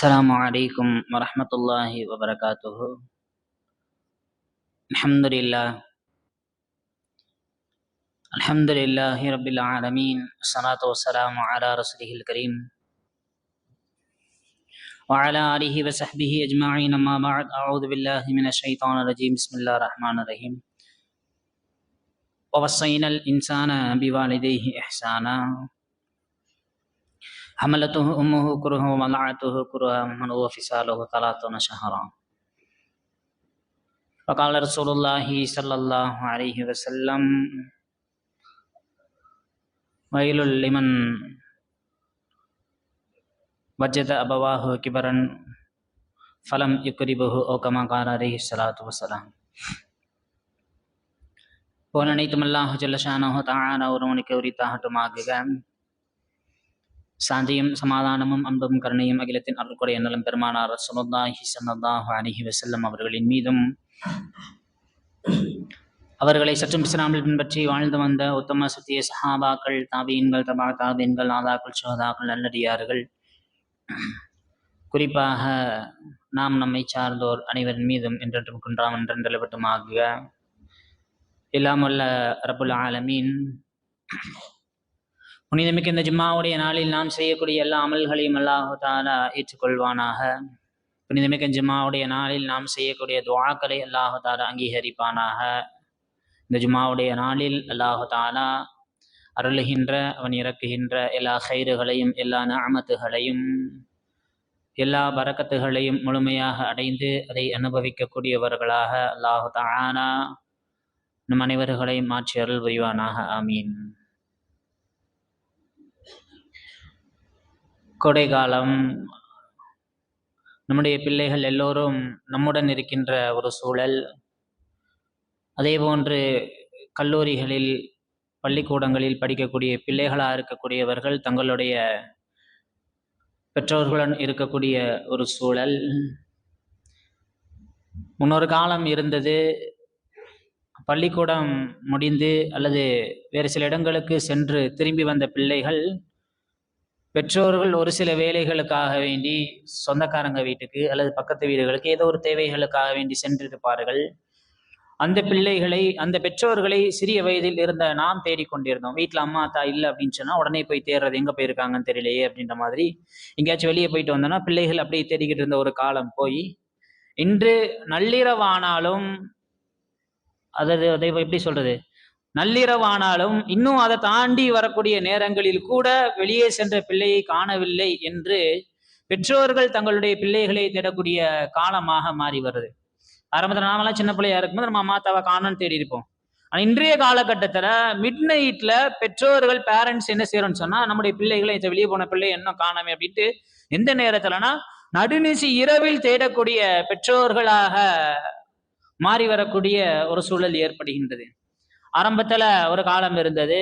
السلام عليكم ورحمة الله وبركاته. الحمد لله. الحمد لله رب العالمين. الصلاة والسلام على رسوله الكريم. وعلى آله وصحبه أجمعين. أما بعد أعوذ بالله من الشيطان الرجيم. بسم الله الرحمن الرحيم. ووصينا الإنسان بوالديه إحسانا. حملته أمه كرها وملعته كرها من هو فصاله ثلاثون شهرا فقال رسول الله صلى الله عليه وسلم ويل لمن وجد أبواه كبرا فلم يكربه أو كما قال عليه الصلاة والسلام போன அனைத்தும் அல்லாஹ் ஜல்லஷானஹு தான ஒருவனுக்கு உரித்தாகட்டுமாகுக சாந்தியும் சமாதானமும் அன்பும் கருணையும் அகிலத்தின் அருள்குடைய நலம் பெருமானார் சுனல்லாஹி சல்லாஹு அலிஹி வசல்லம் அவர்களின் மீதும். அவர்களை சற்றும் இஸ்லாமில் பின்பற்றி வாழ்ந்து வந்த உத்தம சத்திய சஹாபாக்கள் தாபியன்கள் தபா தாபீன்கள் நாதாக்கள் சோதாக்கள் நல்லடியார்கள். குறிப்பாக நாம் நம்மை சார்ந்தோர் அனைவரின் மீதும் என்றென்றும் குன்றாம் என்றென்றெல்லப்பட்டுமாகுக எல்லாம் வல்ல ரபுல் ஆலமீன் புனிதமிக்க இந்த ஜும்மாவுடைய நாளில் நாம் செய்யக்கூடிய எல்லா அமல்களையும் அல்லாஹுதாலா ஏற்றுக்கொள்வானாக. புனிதமிக்க ஜும்மாவுடைய நாளில் நாம் செய்யக்கூடிய துவாக்களை அல்லாஹுதாலா அங்கீகரிப்பானாக. இந்த ஜும்மாவுடைய நாளில் அல்லாஹுதாலா அருளுகின்ற அவன் இறக்குகின்ற எல்லா ஹைறுகளையும் எல்லா நாமத்துகளையும் எல்லா பறக்கத்துகளையும் முழுமையாக அடைந்து அதை அனுபவிக்கக்கூடியவர்களாக அல்லாஹு தானா நம் அனைவர்களையும் மாற்றி அருள் புரிவானாக. ஆமீன். கோடைகாலம் நம்முடைய பிள்ளைகள் எல்லோரும் நம்முடன் இருக்கின்ற ஒரு சூழல். அதே போன்று கல்லூரிகளில் பள்ளிக்கூடங்களில் படிக்கக்கூடிய பிள்ளைகளாக இருக்கக்கூடியவர்கள் தங்களுடைய பெற்றோர்களுடன் இருக்கக்கூடிய ஒரு சூழல். முன்னொரு காலம் இருந்தது. பள்ளிக்கூடம் முடிந்து அல்லது வேறு சில இடங்களுக்கு சென்று திரும்பி வந்த பிள்ளைகள் பெற்றோர்கள் ஒரு சில வேலைகளுக்காக வேண்டி சொந்தக்காரங்க வீட்டுக்கு அல்லது பக்கத்து வீடுகளுக்கு ஏதோ ஒரு தேவைகளுக்காக வேண்டி சென்றிருப்பார்கள். அந்த பிள்ளைகளை அந்த பெற்றோர்களை சிறிய வயதில் இருந்த நாம் தேடிக்கொண்டிருந்தோம் வீட்டில் அம்மா அத்தா இல்லை அப்படின்னு சொன்னால் உடனே போய் தேடுறது எங்கே போயிருக்காங்கன்னு தெரியலையே அப்படின்ற மாதிரி எங்கேயாச்சும் வெளியே போயிட்டு வந்தோம்னா பிள்ளைகள் அப்படியே தேடிக்கிட்டு இருந்த ஒரு காலம் போய் இன்று நள்ளிரவானாலும் அதாவது அதை எப்படி சொல்றது? நள்ளிரவானாலும் இன்னும் அதை தாண்டி வரக்கூடிய நேரங்களில் கூட வெளியே சென்ற பிள்ளையை காணவில்லை என்று பெற்றோர்கள் தங்களுடைய பிள்ளைகளை தேடக்கூடிய காலமாக மாறி வருது. ஆரம்பத்தில் நாமெல்லாம் சின்ன பிள்ளையா இருக்கும்போது நம்ம மாத்தாவை காணோன்னு தேடி இருப்போம். ஆனால் இன்றைய காலகட்டத்தில் மிட் நைட்ல பெற்றோர்கள் பேரண்ட்ஸ் என்ன செய்யறோம்னு சொன்னா நம்முடைய பிள்ளைகளை வெளியே போன பிள்ளை என்ன காணாமே அப்படின்ட்டு எந்த நேரத்துலனா நடுநிசி இரவில் தேடக்கூடிய பெற்றோர்களாக மாறி வரக்கூடிய ஒரு சூழல் ஏற்படுகின்றது. ஆரம்பத்துல ஒரு காலம் இருந்தது.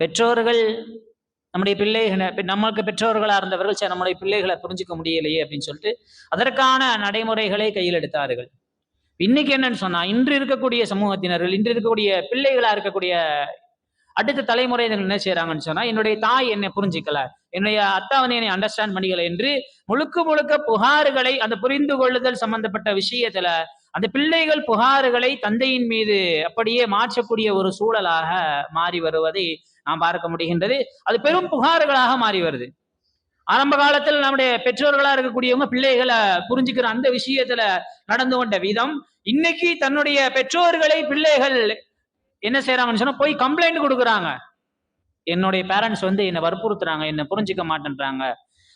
பெற்றோர்கள் நம்முடைய பிள்ளைகளை நம்மளுக்கு பெற்றோர்களா இருந்தவர்கள் சரி நம்முடைய பிள்ளைகளை புரிஞ்சுக்க முடியலையே அப்படின்னு சொல்லிட்டு அதற்கான நடைமுறைகளை கையில் எடுத்தார்கள். இன்னைக்கு என்னன்னு சொன்னா இன்று இருக்கக்கூடிய சமூகத்தினர்கள் இன்று இருக்கக்கூடிய பிள்ளைகளா இருக்கக்கூடிய அடுத்த தலைமுறையினர் என்ன செய்யறாங்கன்னு சொன்னா என்னுடைய தாய் என்னை புரிஞ்சிக்கல. என்னுடைய அத்தாவனை என்னை அண்டர்ஸ்டாண்ட் பண்ணிக்கல என்று முழுக்க முழுக்க புகார்களை அந்த புரிந்து கொள்ளுதல் சம்பந்தப்பட்ட விஷயத்துல அந்த பிள்ளைகள் புகார்களை தந்தையின் மீது அப்படியே மாற்றக்கூடிய ஒரு சூழலாக மாறி வருவதை நாம் பார்க்க முடிகின்றது. அது பெரும் புகார்களாக மாறி வருது. ஆரம்ப காலத்தில் நம்முடைய பெற்றோர்களா இருக்கக்கூடியவங்க பிள்ளைகளை புரிஞ்சுக்கிற அந்த விஷயத்துல நடந்து கொண்ட விதம் இன்னைக்கு தன்னுடைய பெற்றோர்களை பிள்ளைகள் என்ன செய்யறாங்கன்னு சொன்னா போய் கம்ப்ளைண்ட் கொடுக்குறாங்க. என்னுடைய பேரண்ட்ஸ் வந்து என்னை வற்புறுத்துறாங்க என்னை புரிஞ்சுக்க மாட்டேன்றாங்க.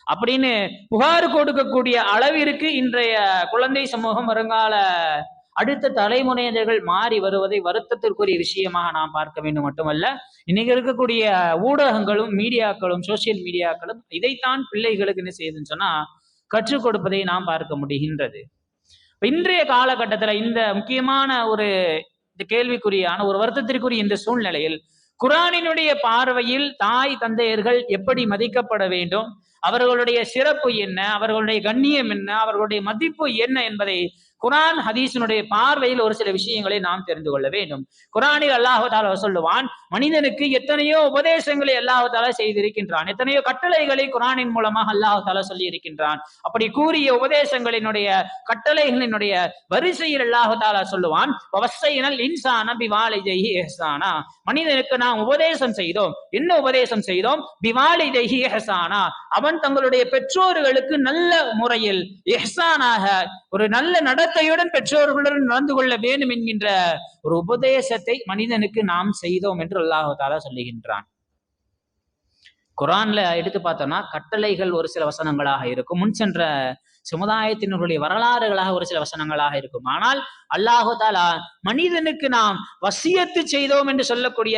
அப்படின்னு புகார் கொடுக்கக்கூடிய அளவிற்கு இன்றைய குழந்தை சமூகம் வருங்கால அடுத்த தலைமுறையினர்கள் மாறி வருவதை வருத்தத்திற்குரிய விஷயமாக நாம் பார்க்க வேண்டும் மட்டுமல்ல. இன்னைக்கு இருக்கக்கூடிய ஊடகங்களும் மீடியாக்களும் சோசியல் மீடியாக்களும் இதைத்தான் பிள்ளைகளுக்கு என்ன செய்யுதுன்னு சொன்னா கற்றுக் கொடுப்பதை நாம் பார்க்க முடிகின்றது. இன்றைய காலகட்டத்துல இந்த முக்கியமான ஒரு இந்த கேள்விக்குரியான ஒரு வருத்தத்திற்குரிய இந்த சூழ்நிலையில் குரானினுடைய பார்வையில் தாய் தந்தையர்கள் எப்படி மதிக்கப்பட வேண்டும்? அவர்களுடைய சிறப்பு என்ன? அவர்களுடைய கண்ணியம் என்ன? அவர்களுடைய மதிப்பு என்ன என்பதை குரான் ஹதீஸினுடைய பார்வையில் ஒரு சில விஷயங்களை நாம் தெரிந்து கொள்ள வேண்டும். குரானில் அல்லாஹால சொல்லுவான் மனிதனுக்கு எத்தனையோ உபதேசங்களை அல்லாஹால செய்திருக்கின்றான். எத்தனையோ கட்டளைகளை குரானின் மூலமாக அல்லாஹால சொல்லி இருக்கின்றான் அப்படி கூறிய உபதேசங்களினுடைய கட்டளைகளினுடைய வரிசையில் அல்லாஹால சொல்லுவான் இன்சான இன்சான பிவாலிஜைஹி எஹ்சானா மனிதனுக்கு நாம் உபதேசம் செய்தோம். என்ன உபதேசம் செய்தோம்? பிவாலிஜைஹி எஹ்சானா அவன் தங்களுடைய பெற்றோர்களுக்கு நல்ல முறையில் எஹசானாக ஒரு நல்ல நட நடத்தையுடன் பெற்றோர்களுடன் நடந்து கொள்ள வேண்டும் என்கின்ற ஒரு உபதேசத்தை மனிதனுக்கு நாம் செய்தோம் என்று அல்லாஹாலா சொல்லுகின்றான். குரான்ல எடுத்து பார்த்தோம்னா கட்டளைகள் ஒரு சில வசனங்களாக இருக்கும். முன் சென்ற சமுதாயத்தினருடைய வரலாறுகளாக ஒரு சில வசனங்களாக இருக்கும். ஆனால் அல்லாஹு தாலா மனிதனுக்கு நாம் வசியத்து செய்தோம் என்று சொல்லக்கூடிய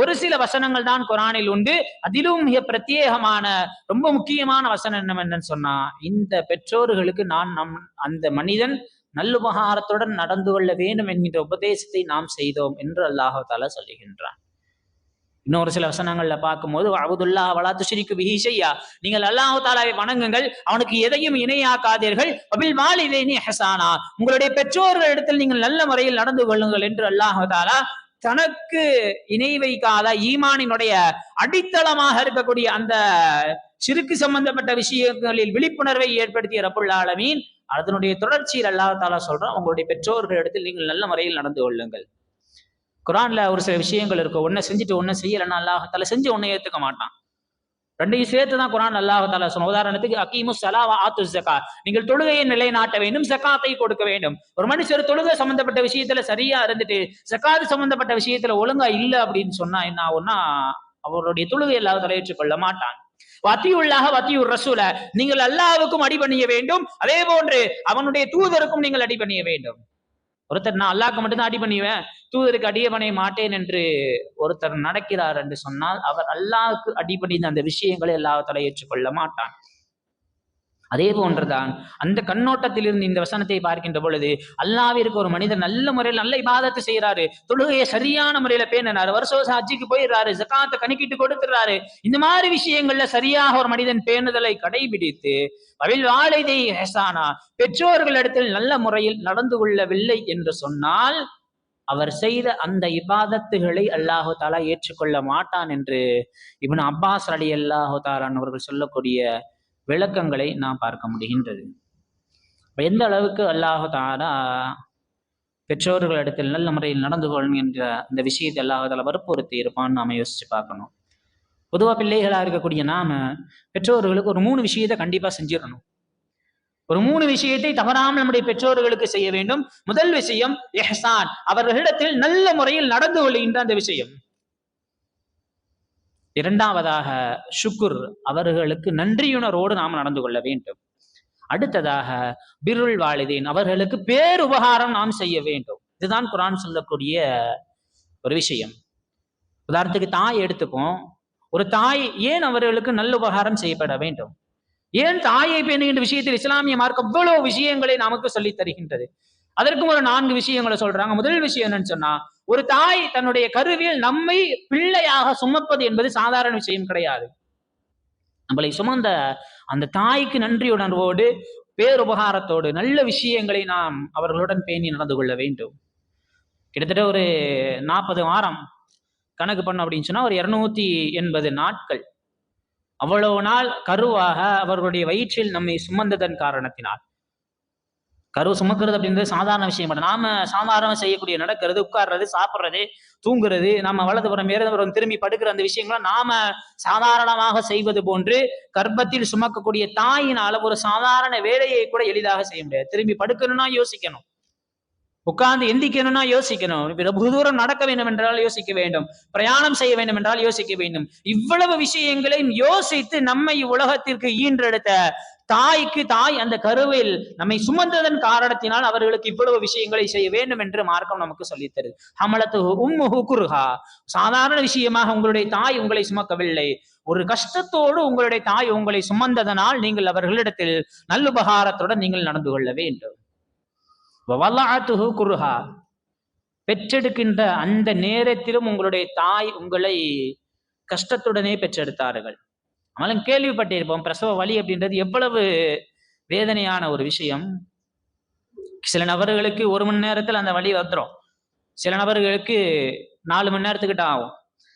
ஒரு சில வசனங்கள் தான் குரானில் உண்டு. அதிலும் மிக பிரத்யேகமான ரொம்ப முக்கியமான வசனம் என்னவென்னு சொன்னா இந்த பெற்றோர்களுக்கு நான் நம் அந்த மனிதன் நல்லுபகாரத்துடன் நடந்து கொள்ள வேண்டும் என்கின்ற உபதேசத்தை நாம் செய்தோம் என்று அல்லாஹால சொல்லுகின்றான். இன்னொரு சில வசனங்கள்ல பார்க்கும்போது அபுதுல்லா வலா சிரிக்கு பிஹிஷையா நீங்கள் அல்லாஹு தாலாவை வணங்குங்கள் அவனுக்கு எதையும் இணையாக்காதீர்கள். அபில் வாலிதேனி ஹசானா உங்களுடைய பெற்றோர்கள் இடத்தில் நீங்கள் நல்ல முறையில் நடந்து கொள்ளுங்கள் என்று அல்லாஹு தாலா தனக்கு இணை வைக்காத ஈமானினுடைய அடித்தளமாக இருக்கக்கூடிய அந்த சிறுக்கு சம்பந்தப்பட்ட விஷயங்களில் விழிப்புணர்வை ஏற்படுத்திய ரபுல்லாலமீன் அதனுடைய தொடர்ச்சியில் அல்லா தாலா சொல்றான் உங்களுடைய பெற்றோர்கள் இடத்தில் நீங்கள் நல்ல முறையில் நடந்து கொள்ளுங்கள். குரான்ல ஒரு சில விஷயங்கள் இருக்கும் ஒன்றை செஞ்சுட்டு ஒன்றை செய்யலைன்னா அல்லாஹால செஞ்சு ஒன்றை ஏத்துக்க மாட்டான். ரெண்டையும் சேர்த்து தான் குரான் அல்லாஹால சொன்ன உதாரணத்துக்கு அக்கீமு சலாவா ஆத்து ஜக்கா நீங்கள் தொழுகையை நிலைநாட்ட வேண்டும் சக்காத்தை கொடுக்க வேண்டும். ஒரு மனுஷர் தொழுகை சம்பந்தப்பட்ட விஷயத்துல சரியா இருந்துட்டு சக்காது சம்பந்தப்பட்ட விஷயத்துல ஒழுங்கா இல்லை அப்படின்னு சொன்னா என்ன ஆகும்னா அவருடைய தொழுகை அல்லாஹ் தலையேற்றுக் கொள்ள மாட்டான். வத்தியுள்ளாக வத்தியுர் ரசூல. நீங்கள் அல்லாவுக்கும் அடிபணிய வேண்டும். அதே போன்று அவனுடைய தூதருக்கும் நீங்கள் அடிபணிய வேண்டும். ஒருத்தர் நான் அல்லாக்கு மட்டும்தான் அடி பண்ணிவேன். தூதருக்கு அடியபணிய மாட்டேன் என்று ஒருத்தர் நடக்கிறார் என்று சொன்னால் அவர் அல்லாவுக்கு அடிபணிந்த அந்த விஷயங்களை அல்லாஹால ஏற்றுக்கொள்ள மாட்டான். அதே போன்றுதான். அந்த கண்ணோட்டத்திலிருந்து இந்த வசனத்தை பார்க்கின்ற பொழுது அல்லாவிற்கு ஒரு மனிதர் நல்ல முறையில் நல்ல இபாதத்தை செய்யறாரு தொழுகையை சரியான முறையில பேணினாரு. வருஷம் வருஷம் ஹஜ்ஜிக்கு போயிடுறாரு. ஜக்காத்தை கணக்கிட்டு கொடுத்துறாரு இந்த மாதிரி விஷயங்கள்ல சரியாக ஒரு மனிதன் பேணுதலை கடைபிடித்து அவில் வாழைதை ஹெசானா பெற்றோர்களிடத்தில் நல்ல முறையில் நடந்து கொள்ளவில்லை என்று சொன்னால் அவர் செய்த அந்த இபாதத்துகளை அல்லாஹு தாலா ஏற்றுக்கொள்ள மாட்டான் என்று இவன் அப்பாஸ் அலி அல்லாஹு தாலான் அவர்கள் சொல்லக்கூடிய விளக்கங்களை நாம் பார்க்க முடிகின்றது. எந்த அளவுக்கு அல்லாஹாரா பெற்றோர்களிடத்தில் நல்ல முறையில் நடந்து கொள்ளும் என்ற அந்த விஷயத்தை அல்லாஹால வற்புறுத்தி இருப்பான்னு நாம் யோசிச்சு பார்க்கணும். பொதுவாக பிள்ளைகளாக இருக்கக்கூடிய நாம பெற்றோர்களுக்கு ஒரு மூணு விஷயத்தை கண்டிப்பாக செஞ்சிடணும். ஒரு மூணு விஷயத்தை தவறாமல் நம்முடைய பெற்றோர்களுக்கு செய்ய வேண்டும். முதல் விஷயம் எஹசான் அவர்களிடத்தில் நல்ல முறையில் நடந்து கொள்கின்ற அந்த விஷயம். இரண்டாவதாக சுக்குர் அவர்களுக்கு நன்றியுணரோடு நாம் நடந்து கொள்ள வேண்டும். அடுத்ததாக பிருள் வாலிதேன் அவர்களுக்கு பேருபகாரம் நாம் செய்ய வேண்டும். இதுதான் குரான் சொல்லக்கூடிய ஒரு விஷயம். உதாரணத்துக்கு தாய் எடுத்துப்போம். ஒரு தாய் ஏன் அவர்களுக்கு நல்ல உபகாரம் செய்யப்பட வேண்டும்? ஏன் தாயை பேணுகின்ற விஷயத்தில் இஸ்லாமிய மார்க்கம் அவ்வளவு விஷயங்களை நமக்கு சொல்லி தருகின்றது? அதற்கும் ஒரு நான்கு விஷயங்களை சொல்றாங்க. முதல் விஷயம் என்னன்னு சொன்னா ஒரு தாய் தன்னுடைய கருவில் நம்மை பிள்ளையாக சுமப்பது என்பது சாதாரண விஷயம் கிடையாது. நம்மளை சுமந்த அந்த தாய்க்கு நன்றியுணர்வோடு பேருபகாரத்தோடு நல்ல விஷயங்களை நாம் அவர்களுடன் பேணி நடந்து கொள்ள வேண்டும். கிட்டத்தட்ட ஒரு நாற்பது வாரம் கணக்கு பண்ண அப்படின்னு சொன்னா ஒரு இருநூத்தி எண்பது நாட்கள். அவ்வளவு நாள் கருவாக அவர்களுடைய வயிற்றில் நம்மை சுமந்ததன் காரணத்தினால். கருவு சுமக்கிறது அப்படின்றது சாதாரண விஷயம் இல்லை நாம சாதாரண செய்யக்கூடிய நடக்கிறது உட்கார்றது சாப்பிட்றது தூங்குறது நம்ம வலதுபுறம் இடதுபுறம் திரும்பி படுக்கிற அந்த விஷயங்களை நாம சாதாரணமாக செய்வது போன்று கர்ப்பத்தில் சுமக்கக்கூடிய தாயினால ஒரு சாதாரண வேலையை கூட எளிதாக செய்ய முடியாது. திரும்பி படுக்கணும்னா யோசிக்கணும். உட்கார்ந்து எந்திக்கணும்னா யோசிக்கணும். வெகு தூரம் நடக்க வேண்டும் என்றால் யோசிக்க வேண்டும். பிரயாணம் செய்ய வேண்டும் என்றால் யோசிக்க வேண்டும். இவ்வளவு விஷயங்களையும் யோசித்து நம்மை உலகத்திற்கு ஈன்றெடுத்த தாய்க்கு தாய் அந்த கருவில் நம்மை சுமந்ததன் காரணத்தினால் அவர்களுக்கு இவ்வளவு விஷயங்களை செய்ய வேண்டும் என்று மார்க்கம் நமக்கு சொல்லித்தருது ஹமலத்து உம்முஹு குருஹா. சாதாரண விஷயமாக உங்களுடைய தாய் உங்களை சுமக்கவில்லை. ஒரு கஷ்டத்தோடு உங்களுடைய தாய் உங்களை சுமந்ததனால் நீங்கள் அவர்களிடத்தில் நல்லுபகாரத்துடன் நீங்கள் நடந்து கொள்ள வேண்டும். வல்லாத்துஹு குருஹா. பெற்றெடுக்கின்ற அந்த நேரத்திலும் உங்களுடைய தாய் உங்களை கஷ்டத்துடனே பெற்றெடுத்தார்கள். நம்மளும் கேள்விப்பட்டிருப்போம். பிரசவ வலி அப்படின்றது எவ்வளவு வேதனையான ஒரு விஷயம். சில நபர்களுக்கு ஒரு மணி நேரத்தில் அந்த வலி வந்துடும் சில நபர்களுக்கு நாலு மணி நேரத்துக்கிட்ட ஆகும்.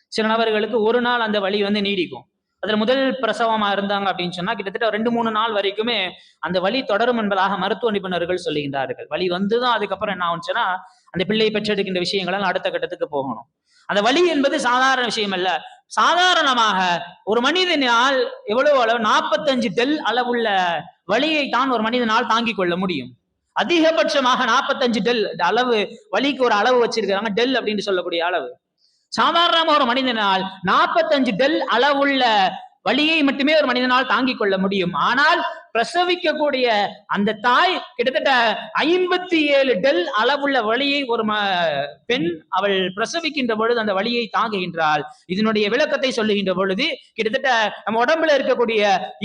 சில நபர்களுக்கு ஒரு நாள் அந்த வலி வந்து நீடிக்கும். அதில் முதல் பிரசவமா இருந்தாங்க அப்படின்னு சொன்னா கிட்டத்தட்ட ரெண்டு மூணு நாள் வரைக்குமே அந்த வலி தொடரும் என்பதாக மருத்துவ நிபுணர்கள் சொல்லுகின்றார்கள். வலி வந்துதான் அதுக்கப்புறம் என்ன ஆகுச்சுன்னா அந்த பிள்ளையை பெற்றெடுக்கின்ற விஷயங்கள் அடுத்த கட்டத்துக்கு போகணும். அந்த வலி என்பது சாதாரண விஷயம் அல்ல. சாதாரணமாக ஒரு மனிதனால் எவ்வளவு அளவு? நாற்பத்தஞ்சு டெல் அளவுள்ள வலியை தான் ஒரு மனிதனால் தாங்கிக் கொள்ள முடியும். அதிகபட்சமாக நாற்பத்தஞ்சு டெல் அளவு வலிக்கு ஒரு அளவு வச்சிருக்காங்க டெல் அப்படின்னு சொல்லக்கூடிய அளவு. சாதாரணமாக ஒரு மனிதனால் நாற்பத்தஞ்சு டெல் அளவுள்ள வலியை மட்டுமே ஒரு மனிதனால் தாங்கிக் கொள்ள முடியும். ஆனால் பிரசவிக்கக்கூடிய அந்த தாய் கிட்டத்தட்ட ஐம்பத்தி ஏழு டெல் அளவுள்ள வழியை ஒரு பெண் அவள் பிரசவிக்கின்ற பொழுது அந்த வழியை தாங்குகின்றாள். இதனுடைய விளக்கத்தை சொல்லுகின்ற பொழுது கிட்டத்தட்ட நம்ம உடம்புல இருக்கக்கூடிய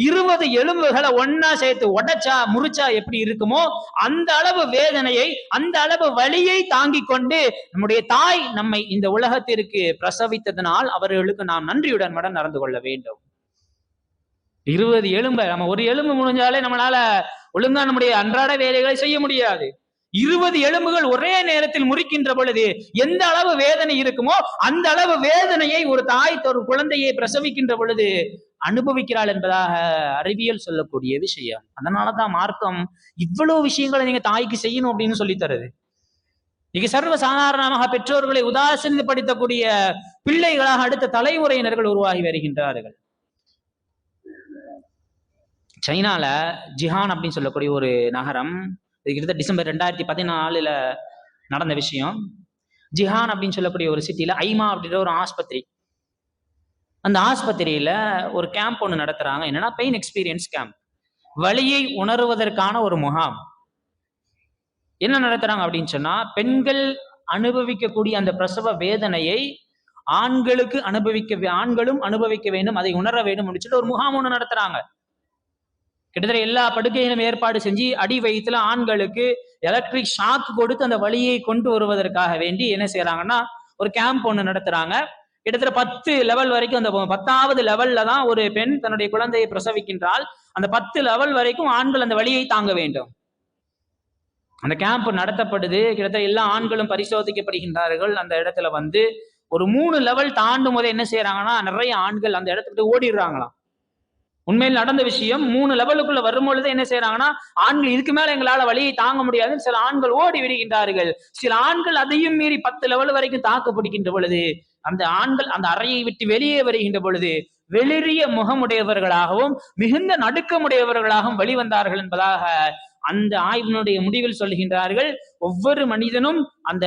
இருபது எலும்புகளை ஒன்னா சேர்த்து உடைச்சா முறிச்சா எப்படி இருக்குமோ அந்த அளவு வேதனையை அந்த அளவு வழியை தாங்கிக் கொண்டு நம்முடைய தாய் நம்மை இந்த உலகத்திற்கு பிரசவித்ததனால் அவர்களுக்கு நாம் நன்றியுடன் மடம் நடந்து கொள்ள வேண்டும். இருபது எலும்பை நம்ம ஒரு எலும்பு முடிஞ்சாலே நம்மளால ஒழுங்கா நம்முடைய அன்றாட வேலைகளை செய்ய முடியாது. இருபது எலும்புகள் ஒரே நேரத்தில் முறிக்கின்ற பொழுது எந்த அளவு வேதனை இருக்குமோ அந்த அளவு வேதனையை ஒரு தாய் ஒரு குழந்தையை பிரசவிக்கின்ற பொழுது அனுபவிக்கிறாள் என்பதாக அறிவியல் சொல்லக்கூடிய விஷயம். அதனாலதான் மார்க்கம் இவ்வளவு விஷயங்களை நீங்க தாய்க்கு செய்யணும் அப்படின்னு சொல்லி தருது. நீங்க சர்வ சாதாரணமாக பெற்றோர்களை உதாசீனப்படுத்தக்கூடிய பிள்ளைகளாக அடுத்த தலைமுறையினர்கள் உருவாகி வருகின்றார்கள். சைனால ஜிஹான் அப்படின்னு சொல்லக்கூடிய ஒரு நகரம். இது கிட்டத்தட்ட டிசம்பர் ரெண்டாயிரத்தி பதினாலுல நடந்த விஷயம். ஜிஹான் அப்படின்னு சொல்லக்கூடிய ஒரு சிட்டியில ஐமா அப்படின்ற ஒரு ஆஸ்பத்திரி. அந்த ஆஸ்பத்திரியில ஒரு கேம்ப் ஒன்று நடத்துறாங்க. என்னன்னா பெயின் எக்ஸ்பீரியன்ஸ் கேம்ப் வழியை உணர்வதற்கான ஒரு முகாம். என்ன நடத்துறாங்க அப்படின்னு சொன்னா பெண்கள் அனுபவிக்கக்கூடிய அந்த பிரசவ வேதனையை ஆண்களுக்கு அனுபவிக்க ஆண்களும் அனுபவிக்க வேண்டும் அதை உணர வேண்டும் அப்படின்னு சொல்லிட்டு ஒரு முகாம் ஒன்று நடத்துறாங்க. கிட்டத்தட்ட எல்லா படுக்கையிலும் ஏற்பாடு செஞ்சு அடி வயிற்றுல ஆண்களுக்கு எலக்ட்ரிக் ஷாக் கொடுத்து அந்த வழியை கொண்டு வருவதற்காக வேண்டி என்ன செய்யறாங்கன்னா ஒரு கேம்ப் ஒன்று நடத்துறாங்க. கிட்டத்தட்ட பத்து லெவல் வரைக்கும் அந்த பத்தாவது லெவல்ல தான் ஒரு பெண் தன்னுடைய குழந்தையை பிரசவிக்கின்றால் அந்த பத்து லெவல் வரைக்கும் ஆண்கள் அந்த வழியை தாங்க வேண்டும். அந்த கேம்ப் நடத்தப்படுது. கிட்டத்தட்ட எல்லா ஆண்களும் பரிசோதிக்கப்படுகின்றார்கள். அந்த இடத்துல வந்து ஒரு மூணு லெவல் தாண்டும் போது என்ன செய்யறாங்கன்னா நிறைய ஆண்கள் அந்த இடத்துக்கு ஓடிடுறாங்களாம். உண்மையில் நடந்த விஷயம் மூணு லெவலுக்குள்ள வரும்பொழுது என்ன செய்யறாங்கன்னா ஆண்கள் இதுக்கு மேல எங்களால வழியை தாங்க முடியாது சில ஆண்கள் ஓடி விடுகின்றார்கள். சில ஆண்கள் அதையும் மீறி பத்து லெவல் வரைக்கும் தாக்கப்படுகின்ற பொழுது அந்த ஆண்கள் அந்த அறையை விட்டு வெளியே வருகின்ற பொழுது வெளிரிய முகமுடையவர்களாகவும் மிகுந்த நடுக்கமுடையவர்களாகவும் வெளிவந்தார்கள் என்பதாக அந்த ஆய்வினுடைய முடிவில் சொல்கின்றார்கள் ஒவ்வொரு மனிதனும் அந்த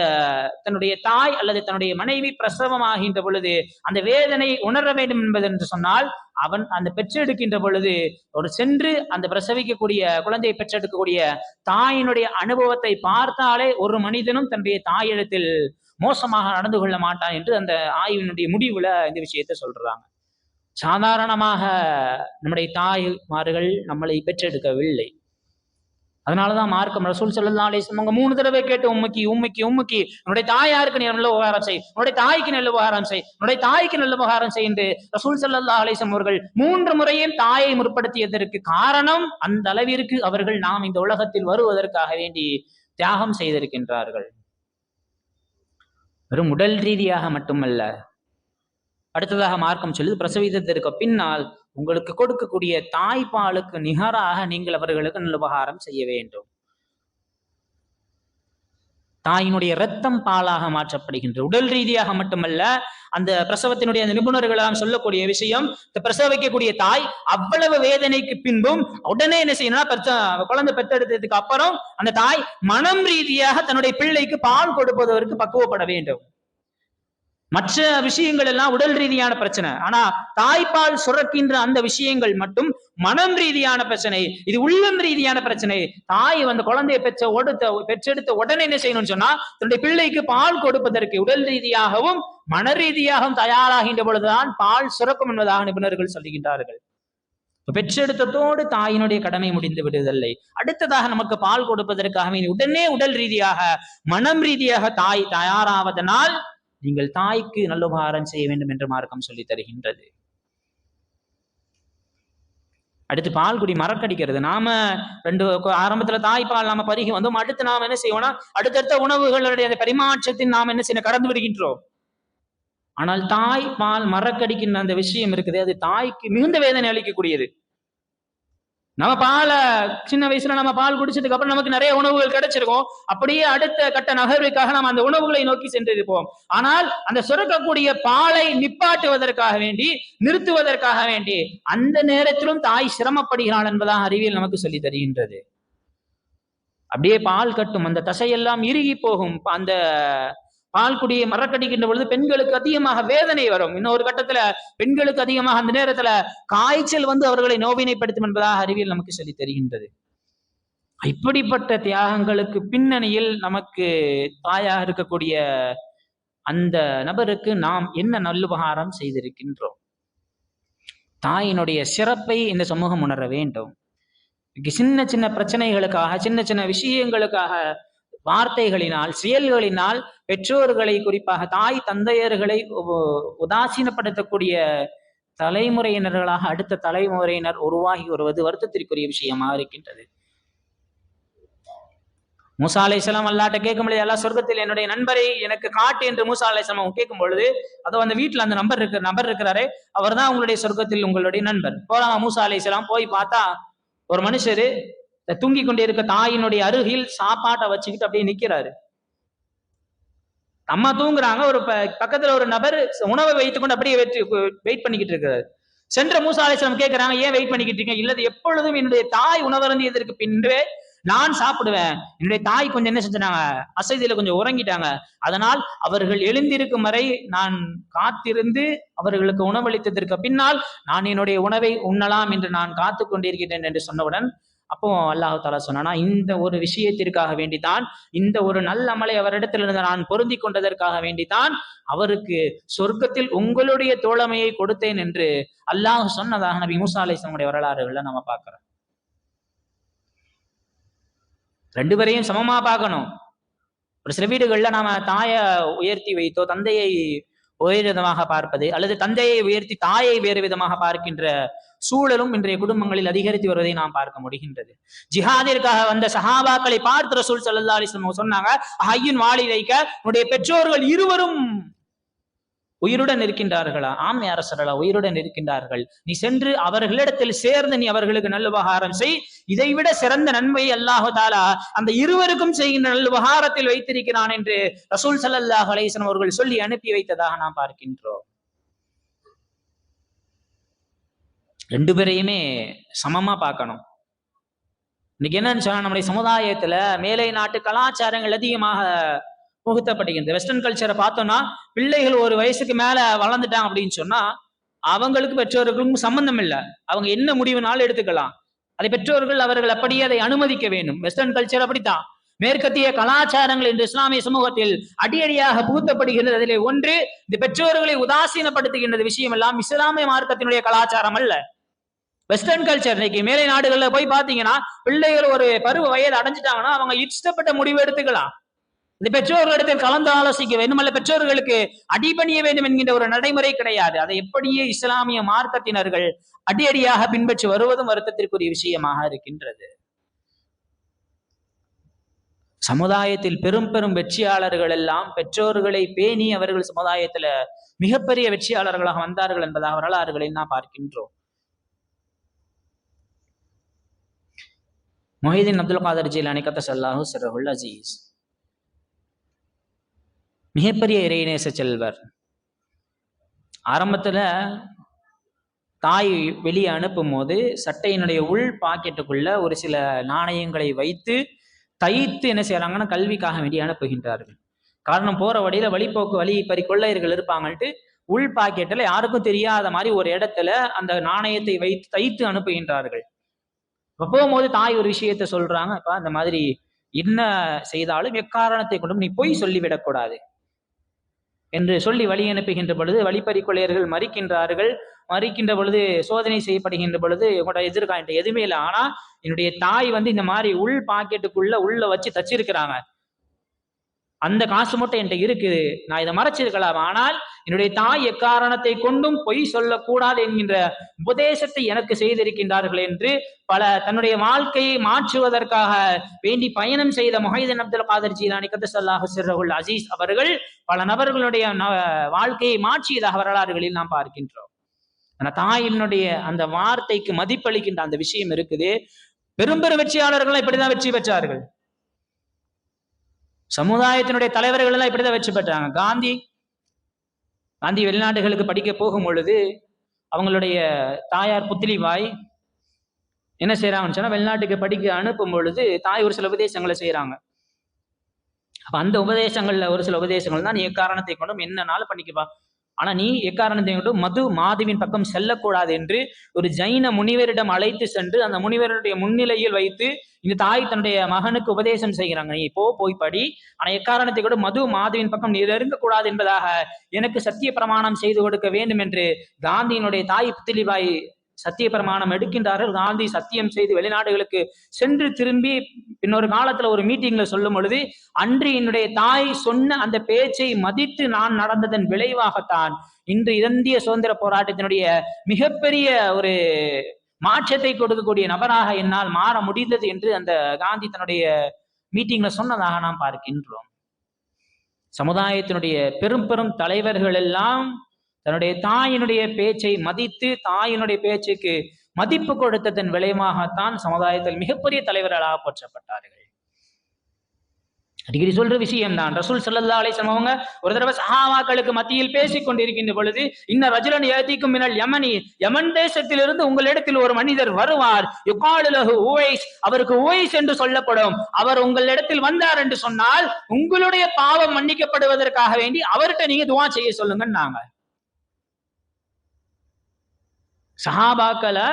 தன்னுடைய தாய் அல்லது தன்னுடைய மனைவி பிரசவமாகின்ற பொழுது அந்த வேதனை உணர வேண்டும் என்பது என்று சொன்னால் அவன் அந்த பெற்றெடுக்கின்ற பொழுது ஒரு சென்று அந்த பிரசவிக்கக்கூடிய குழந்தையை பெற்றெடுக்கக்கூடிய தாயினுடைய அனுபவத்தை பார்த்தாலே ஒரு மனிதனும் தன்னுடைய தாயிடத்தில் மோசமாக நடந்து கொள்ள மாட்டான் என்று அந்த ஆய்வினுடைய முடிவுல இந்த விஷயத்த சொல்றாங்க. சாதாரணமாக நம்முடைய தாய்மார்கள் நம்மளை பெற்றெடுக்கவில்லை. அதனாலதான் மார்க்கம் ரசூல் சல்லா அலிஸ்லம் அவங்க மூணு தடவை கேட்டு உண்மைக்கு உண்மைக்கு உண்மைக்கு உன்னுடைய தாயாருக்கு நீ நல்ல உபகாரம் செய் உன்னுடைய தாய்க்கு நல்ல உபகாரம் செய் உன்னுடைய தாய்க்கு நல்ல உபகாரம் செய் என்று ரசூல் சல்லா அலிஸ்லம் அவர்கள் மூன்று முறையும் தாயை முற்படுத்தியதற்கு காரணம் அந்த அளவிற்கு அவர்கள் நாம் இந்த உலகத்தில் வருவதற்காக வேண்டி தியாகம் செய்திருக்கின்றார்கள். வெறும் உடல் ரீதியாக மட்டுமல்ல அடுத்ததாக மார்க்கம் சொல்லுது பிரசவித்ததற்கு பின்னால் உங்களுக்கு கொடுக்கக்கூடிய தாய்ப்பாலுக்கு நிகராக நீங்கள் அவர்களுக்கு நல்ல செய்ய வேண்டும். தாயினுடைய ரத்தம் பாலாக மாற்றப்படுகின்ற உடல் ரீதியாக மட்டுமல்ல அந்த பிரசவத்தினுடைய அந்த நிபுணர்களாம் சொல்லக்கூடிய விஷயம் இந்த பிரசவிக்கக்கூடிய தாய் அவ்வளவு வேதனைக்கு பின்பும் உடனே என்ன செய்யணும் குழந்தை பெற்றெடுத்ததுக்கு அப்புறம் அந்த தாய் மனம் ரீதியாக தன்னுடைய பிள்ளைக்கு பால் கொடுப்பதற்கு பக்குவப்பட வேண்டும். மற்ற விஷயங்கள் எல்லாம் உடல் ரீதியான பிரச்சனை. ஆனா தாய்ப்பால் சுரக்கின்ற அந்த விஷயங்கள் மட்டும் மனம் ரீதியான பிரச்சனை இது உள்ளம் ரீதியான பிரச்சனை. தாய் அந்த குழந்தையை பெற்ற ஒடுத்த பெற்றெடுத்த உடனே என்ன செய்யணும்னு சொன்னா தன்னுடைய பிள்ளைக்கு பால் கொடுப்பதற்கு உடல் ரீதியாகவும் மன ரீதியாகவும் தயாராகின்ற பொழுதுதான் பால் சுரக்கும் என்பதாக நிபுணர்கள் சொல்லுகின்றார்கள். பெற்றெடுத்ததோடு தாயினுடைய கடமை முடிந்து விடுவதில்லை. அடுத்ததாக நமக்கு பால் கொடுப்பதற்காக உடனே உடல் ரீதியாக மனம் ரீதியாக தாய் தயாராவதனால் நீங்கள் தாய்க்கு நல்லுபகாரம் செய்ய வேண்டும் என்று மார்க்கம் சொல்லி தருகின்றது. அடுத்து பால் குடி மறக்கடிக்கிறது. நாம ரெண்டு ஆரம்பத்துல தாய்ப்பால் நாம பருகி வந்தோம். அடுத்து நாம என்ன செய்வோம்னா அடுத்தடுத்த உணவுகளுடைய அந்த பரிமாற்றத்தில் நாம் என்ன செய்ய கடந்து விடுகின்றோம். ஆனால் தாய் பால் மறக்கடிக்கின்ற அந்த விஷயம் இருக்குது. அது தாய்க்கு மிகுந்த வேதனை அளிக்கக்கூடியது. நம்ம பாலை சின்ன வயசுல நம்ம பால் குடிச்சதுக்கு அப்புறம் நமக்கு நிறைய உணவுகள் கிடைச்சிருக்கும். அப்படியே அடுத்த கட்ட நகர்வுக்காக நாம் அந்த உணவுகளை நோக்கி சென்றிருப்போம். ஆனால் அந்த சுரக்கக்கூடிய பாலை நிப்பாட்டுவதற்காக வேண்டி நிறுத்துவதற்காக வேண்டி அந்த நேரத்திலும் தாய் சிரமப்படுகிறாள் என்பதாக அறிவியல் நமக்கு சொல்லி தருகின்றது. அப்படியே பால் கட்டும் அந்த தசையெல்லாம் இறுகி போகும். அந்த பால் குடியை மறக்கடிக்கின்ற பொழுது பெண்களுக்கு அதிகமாக வேதனை வரும். இன்னொரு கட்டத்துல பெண்களுக்கு அதிகமாக அந்த நேரத்துல காய்ச்சல் வந்து அவர்களை நோவினைப்படுத்தும் என்பதாக அறிவியல் நமக்கு சொல்லி தருகின்றது. இப்படிப்பட்ட தியாகங்களுக்கு பின்னணியில் நமக்கு தாயாக இருக்கக்கூடிய அந்த நபருக்கு நாம் என்ன நல்லுபகாரம் செய்திருக்கின்றோம்? தாயினுடைய சிறப்பை இந்த சமூகம் உணர வேண்டும். சின்ன சின்ன பிரச்சனைகளுக்காக சின்ன சின்ன விஷயங்களுக்காக வார்த்தைகளினால் செயல்களினால் பெற்றோர்களை குறிப்பாக தாய் தந்தையர்களை உதாசீனப்படுத்தக்கூடிய தலைமுறையினர்களாக அடுத்த தலைமுறையினர் உருவாகி வருவது வருத்தத்திற்குரிய விஷயமாக இருக்கின்றது. மூசா அலைஹிஸ்ஸலாம் அல்லாட்ட கேட்க முடியாது எல்லா சொர்க்கத்தில் என்னுடைய நண்பரை எனக்கு காட்டு என்று மூசா அலைஹிஸ்ஸலாம் கேட்கும் பொழுது அதோ அந்த வீட்டுல அந்த நம்பர் இருக்கு நபர் இருக்கிறாரே அவர் தான் உங்களுடைய சொர்க்கத்தில் உங்களுடைய நண்பர் போறாங்க மூசா அலைசலாம் போய் பார்த்தா ஒரு மனுஷரு தூங்கி கொண்டிருக்க தாயினுடைய அருகில் சாப்பாட்டை வச்சுக்கிட்டு அப்படியே நிக்கிறாரு. அம்மா தூங்குறாங்க ஒரு ப- பக்கத்துல ஒரு நபர் உணவை வைத்துக்கொண்டு அப்படியே வெயிட் பண்ணிக்கிட்டு இருக்கிறாரு சென்ற மூசா அலிஸ்லாம் கேட்கறாங்க ஏன் வெயிட் பண்ணிக்கிட்டு இருக்கீங்க? இல்லது எப்பொழுதும் என்னுடைய தாய் உணவருந்தியதற்கு பின்பே நான் சாப்பிடுவேன். என்னுடைய தாய் கொஞ்சம் என்ன செஞ்சாங்க அசதியில கொஞ்சம் உறங்கிட்டாங்க. அதனால் அவர்கள் எழுந்திருக்கும் வரை நான் காத்திருந்து அவர்களுக்கு உணவளித்ததற்கு பின்னால் நான் என்னுடைய உணவை உண்ணலாம் என்று நான் காத்து கொண்டிருக்கிறேன் என்று சொன்னவுடன் அப்போ அல்லாஹு தாலா சொன்னானா இந்த ஒரு விஷயத்திற்காக வேண்டித்தான் இந்த ஒரு நல்ல அமலை அவரிடத்திலிருந்து நான் பொருந்தி கொண்டதற்காக வேண்டித்தான் அவருக்கு சொர்க்கத்தில் உங்களுடைய தோழமையை கொடுத்தேன் என்று அல்லாஹ் சொன்னதாக நபி மூசா அலைஹிஸ்ஸலாமுடைய வரலாறுகள்ல நம்ம பார்க்கிறோம். ரெண்டு பேரையும் சமமா பார்க்கணும். ஒரு சில வீடுகள்ல நாம தாயை உயர்த்தி வைத்தோ தந்தையை வேறு விதமாக பார்ப்பது அல்லது தந்தையை உயர்த்தி தாயை வேறு விதமாக பார்க்கின்ற சூழலும் இன்றைய குடும்பங்களில் அதிகரித்து வருவதை நாம் பார்க்க முடிகின்றது. ஜிஹாதிற்காக வந்த சஹாபாக்களை பார்த்து ரசூல் சல்லா அலிஸ்லம் சொன்னாங்க ஐயின் வாளி வைக்க உன்னுடைய பெற்றோர்கள் இருவரும் உயிருடன் இருக்கின்றார்களா? ஆம் யார உயிருடன் இருக்கின்றார்கள். நீ சென்று அவர்களிடத்தில் சேர்ந்து நீ அவர்களுக்கு நல்லுபகாரம் செய். இதைவிட சிறந்த நன்மை அல்லாஹு தாலா அந்த இருவருக்கும் செய்கின்ற நல்லுபகாரத்தில் வைத்திருக்கிறான் என்று ரசூல் சல்லாஹ் அலேசன் அவர்கள் சொல்லி அனுப்பி வைத்ததாக நாம் பார்க்கின்றோம். ரெண்டு பேரையுமே சமமா பார்க்கணும். இன்னைக்கு என்னன்னு சொன்னா நம்முடைய சமுதாயத்துல மேலை நாட்டு கலாச்சாரங்கள் அதிகமாக புகுத்தப்படுகின்றது. வெஸ்டர்ன் கல்ச்சரை பார்த்தோம்னா பிள்ளைகள் ஒரு வயசுக்கு மேல வளர்ந்துட்டாங்க அப்படின்னு சொன்னா அவங்களுக்கு பெற்றோர்களுக்கும் சம்பந்தம் இல்லை. அவங்க என்ன முடிவுனாலும் எடுத்துக்கலாம். அதை பெற்றோர்கள் அவர்கள் அப்படியே அதை அனுமதிக்க வேண்டும். வெஸ்டர்ன் கல்ச்சர் அப்படித்தான். மேற்கத்திய கலாச்சாரங்கள் இன்று இஸ்லாமிய சமூகத்தில் அடியடியாக புகுத்தப்படுகின்றது. அதிலே ஒன்று இந்த பெற்றோர்களை உதாசீனப்படுத்துகின்றது விஷயம் எல்லாம் இஸ்லாமிய மார்க்கத்தினுடைய கலாச்சாரம் அல்ல. வெஸ்டர்ன் கல்ச்சர் இன்னைக்கு மேலை நாடுகள்ல போய் பாத்தீங்கன்னா பிள்ளைகள் ஒரு பருவ வயது அடைஞ்சிட்டாங்கன்னா அவங்க இஷ்டப்பட்ட முடிவு எடுத்துக்கலாம். இந்த பெற்றோர்களிடத்தில் கலந்து ஆலோசிக்க வேண்டும். அல்ல பெற்றோர்களுக்கு அடிபணிய வேண்டும் என்கின்ற ஒரு நடைமுறை கிடையாது. அதை எப்படியே இஸ்லாமிய மார்க்கத்தினர்கள் அடியடியாக பின்பற்றி வருவதும் வருத்தத்திற்குரிய விஷயமாக இருக்கின்றது. சமுதாயத்தில் பெரும் பெரும் வெற்றியாளர்கள் எல்லாம் பெற்றோர்களை பேணி அவர்கள் சமுதாயத்துல மிகப்பெரிய வெற்றியாளர்களாக வந்தார்கள் என்பதாக வரலாறுகளில் நாம் பார்க்கின்றோம். மொஹிதீன் அப்துல் காதர் ஜீலானி கத்தசல்லாஹு சிறகுல் அசீஸ். மிகப்பெரிய இறைநேச செல்வர். ஆரம்பத்துல தாய் வெளியே அனுப்பும் போது சட்டையினுடைய உள் பாக்கெட்டுக்குள்ள ஒரு சில நாணயங்களை வைத்து தைத்து என்ன செய்யறாங்கன்னா கல்விக்காக வேண்டி அனுப்புகின்றார்கள். காரணம் போற வழியில வழிபோக்கு வழி பறி கொள்ளையர்கள் இருப்பாங்கன்ட்டு உள் பாக்கெட்டில் யாருக்கும் தெரியாத மாதிரி ஒரு இடத்துல அந்த நாணயத்தை வைத்து தைத்து அனுப்புகின்றார்கள். போகும்போது தாய் ஒரு விஷயத்த சொல்றாங்க இப்ப அந்த மாதிரி என்ன செய்தாலும் எக்காரணத்தை கொண்டும் நீ பொய் சொல்லிவிடக்கூடாது. என்று சொல்லி வழி அனுப்புகின்ற பொழுது வழிப்பறி கொள்ளையர்கள் மறிக்கின்றார்கள். மறிக்கின்ற பொழுது சோதனை செய்யப்படுகின்ற பொழுது உங்களோட எதிர்காலம் எதுவுமே இல்லை. ஆனா என்னுடைய தாய் வந்து இந்த மாதிரி உள் பாக்கெட்டுக்குள்ள உள்ள வச்சு தச்சிருக்கிறாங்க. அந்த காசு மட்டும் என்கிட்ட இருக்குது. நான் இதை மறைச்சிருக்கலாம். ஆனால் என்னுடைய தாய் எக்காரணத்தை கொண்டும் பொய் சொல்லக்கூடாது என்கின்ற உபதேசத்தை எனக்கு செய்திருக்கின்றார்கள் என்று பல தன்னுடைய வாழ்க்கையை மாற்றுவதற்காக வேண்டி பயணம் செய்த மொஹைதன் அப்துல் காதர் ஜீலானி கத்தசல்லாஹு சிறகுல் அசீஸ் அவர்கள் பல நபர்களுடைய வாழ்க்கையை மாற்றியதாக வரலாறுகளில் நாம் பார்க்கின்றோம். ஆனா தாயினுடைய அந்த வார்த்தைக்கு மதிப்பளிக்கின்ற அந்த விஷயம் இருக்குது. பெரும் பெரும் வெற்றியாளர்கள் இப்படிதான் வெற்றி பெற்றார்கள். சமுதாயத்தினுடைய தலைவர்கள் எல்லாம் இப்படிதான் வச்சு பெற்றாங்க. காந்தி காந்தி வெளிநாடுகளுக்கு படிக்க போகும் பொழுது அவங்களுடைய தாயார் புத்திலிபாய் என்ன செய்யறாங்கன்னு சொன்னா வெளிநாட்டுக்கு படிக்க அனுப்பும் பொழுது தாய் ஒரு சில உபதேசங்களை செய்யறாங்க அப்ப அந்த உபதேசங்கள்ல ஒரு சில உபதேசங்கள் தான் நீ காரணத்தை கொண்டும் என்னனாலும் பண்ணிக்கப்பா ஆனா நீ எக்காரணத்தை கொண்டும் மது மாதுவின் பக்கம் செல்லக்கூடாது என்று ஒரு ஜைன முனிவரிடம் அழைத்து சென்று அந்த முனிவருடைய முன்னிலையில் வைத்து இந்த தாய் தன்னுடைய மகனுக்கு உபதேசம் செய்கிறாங்க. நீ போ போய் படி. ஆனா எக்காரணத்தை கூட மது மாதுவின் பக்கம் நீ கூடாது என்பதாக எனக்கு சத்திய பிரமாணம் செய்து கொடுக்க வேண்டும் என்று காந்தியினுடைய தாய் புத்திலிபாய் சத்திய பிரமாணம் எடுக்கின்றார்கள் காந்தி சத்தியம் செய்து வெளிநாடுகளுக்கு சென்று திரும்பி இன்னொரு காலத்துல ஒரு மீட்டிங்ல சொல்லும் பொழுது அன்று என்னுடைய தாய் சொன்ன அந்த பேச்சை மதித்து நான் நடந்ததன் விளைவாகத்தான் இன்று இந்திய சுதந்திர போராட்டத்தினுடைய மிகப்பெரிய ஒரு மாற்றத்தை கொடுக்கக்கூடிய நபராக என்னால் மாற முடிந்தது என்று அந்த காந்தி தன்னுடைய மீட்டிங்ல சொன்னதாக நாம் பார்க்கின்றோம். சமுதாயத்தினுடைய பெரும் பெரும் தலைவர்கள் எல்லாம் தன்னுடைய தாயினுடைய பேச்சை மதித்து தாயினுடைய பேச்சுக்கு மதிப்பு கொடுத்ததன் விளையமாகத்தான் சமுதாயத்தில் மிகப்பெரிய தலைவர்களாக போற்றப்பட்டார்கள். அடிக்கடி சொல்ற விஷயம் தான் ரசூல் சல்லா அலிஸ்லாம் அவங்க ஒரு தடவை சஹாவாக்களுக்கு மத்தியில் பேசிக் கொண்டிருக்கின்ற பொழுது இன்ன ரஜுலன் ஏத்திக்கும் மினல் யமனி. யமன் தேசத்திலிருந்து உங்களிடத்தில் ஒரு மனிதர் வருவார். யுகாலுலகு உவைஸ். அவருக்கு ஓய்ஸ் என்று சொல்லப்படும். அவர் உங்களிடத்தில் வந்தார் என்று சொன்னால் உங்களுடைய பாவம் மன்னிக்கப்படுவதற்காக வேண்டி அவர்கிட்ட நீங்க துவா செய்ய சொல்லுங்கன்னாங்க. சஹாபாக்களை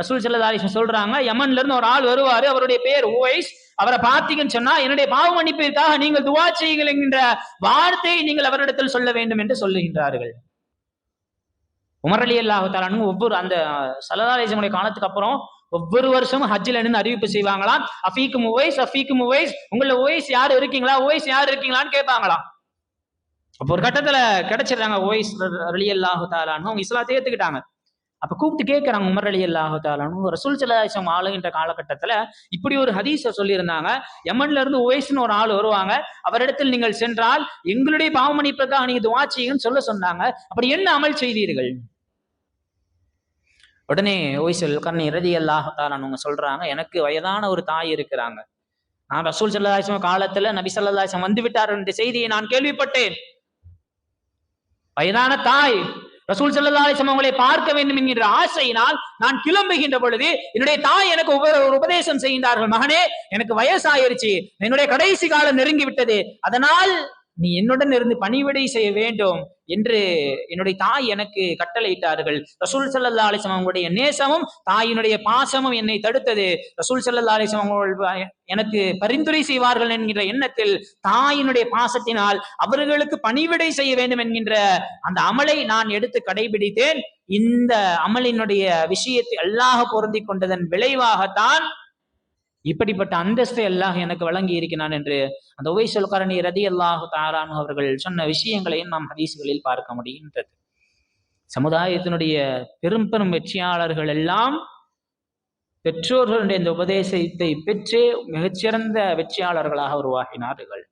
ரசூல் சல்லா சொல்றாங்க யமன்ல இருந்து ஒரு ஆள் வருவாரு அவருடைய பேர் ஓய்ஸ் அவரை பார்த்தீங்கன்னு சொன்னா என்னுடைய பாவ மன்னிப்பிற்காக நீங்கள் துவா செய்யுங்கள் என்கின்ற வார்த்தையை நீங்கள் அவரிடத்தில் சொல்ல வேண்டும் என்று சொல்லுகின்றார்கள். உமரலி அலி ஒவ்வொரு அந்த சலதாலேசமுடைய காலத்துக்கு அப்புறம் ஒவ்வொரு வருஷமும் ஹஜ்ஜில் நின்று அறிவிப்பு செய்வாங்களாம். அஃபீக்கு முவைஸ் அஃபீக்கு முவைஸ் உங்கள ஓய்ஸ் யார் இருக்கீங்களா? ஓய்ஸ் யார் இருக்கீங்களான்னு கேட்பாங்களாம். அப்போ ஒரு கட்டத்துல கிடைச்சிடுறாங்க ஓய்ஸ் அலி அல்லாஹு தாலான்னு அவங்க இஸ்லாத்தை ஏத்துக்கிட்டாங்க. அப்ப கூப்பிட்டு கேட்கிறாங்க உமர் அலி அல்லாஹாலும் ரசூல் சலாசம் ஆளுகின்ற காலகட்டத்துல இப்படி ஒரு ஹதீஸ சொல்லியிருந்தாங்க. யமன்ல இருந்து உவைஸ்னு ஒரு ஆள் வருவாங்க. அவரிடத்தில் நீங்கள் சென்றால் எங்களுடைய பாவமணிப்புக்காக நீங்க துவா சொல்ல சொன்னாங்க. அப்படி என்ன அமல் செய்தீர்கள்? உடனே ஓய்சல் கண்ணி இறதி இறுதி அவங்க சொல்றாங்க. எனக்கு வயதான ஒரு தாய் இருக்கிறாங்க. நான் ரசூல் சல்லாஹம் காலத்துல நபி சல்லாஹம் வந்து விட்டார் என்ற செய்தியை நான் கேள்விப்பட்டேன். வயதான தாய் ரசூல் சல்லா அவங்களை பார்க்க வேண்டும் என்கின்ற ஆசையினால் நான் கிளம்புகின்ற பொழுது என்னுடைய தாய் எனக்கு ஒரு உபதேசம் செய்கின்றார்கள். மகனே எனக்கு வயசாயிருச்சு. என்னுடைய கடைசி காலம் நெருங்கி விட்டது. அதனால் நீ என்னுடன் இருந்து பணிவிடை செய்ய வேண்டும் என்று என்னுடைய தாய் எனக்கு கட்டளையிட்டார்கள். ரசூல் சல்லா அலிசம் அவங்களுடைய நேசமும் தாயினுடைய பாசமும் என்னை தடுத்தது. ரசூல் சல்லா அலிசம் அவங்கள் எனக்கு பரிந்துரை செய்வார்கள் என்கின்ற எண்ணத்தில் தாயினுடைய பாசத்தினால் அவர்களுக்கு பணிவிடை செய்ய வேண்டும் என்கின்ற அந்த அமலை நான் எடுத்து கடைபிடித்தேன். இந்த அமலினுடைய விஷயத்தை அல்லாஹ பொருந்தி கொண்டதன் விளைவாகத்தான் இப்படிப்பட்ட அந்தஸ்தை அல்லாஹ் எனக்கு வழங்கி இருக்கிறான் என்று அந்த உவை சொல்கரணி ரதி அல்லாஹு தாரானு அவர்கள் சொன்ன விஷயங்களையும் நாம் ஹதீசுகளில் பார்க்க முடிகின்றது. சமுதாயத்தினுடைய பெரும் பெரும் வெற்றியாளர்கள் எல்லாம் பெற்றோர்களுடைய இந்த உபதேசத்தை பெற்றே மிகச்சிறந்த வெற்றியாளர்களாக உருவாகினார்கள்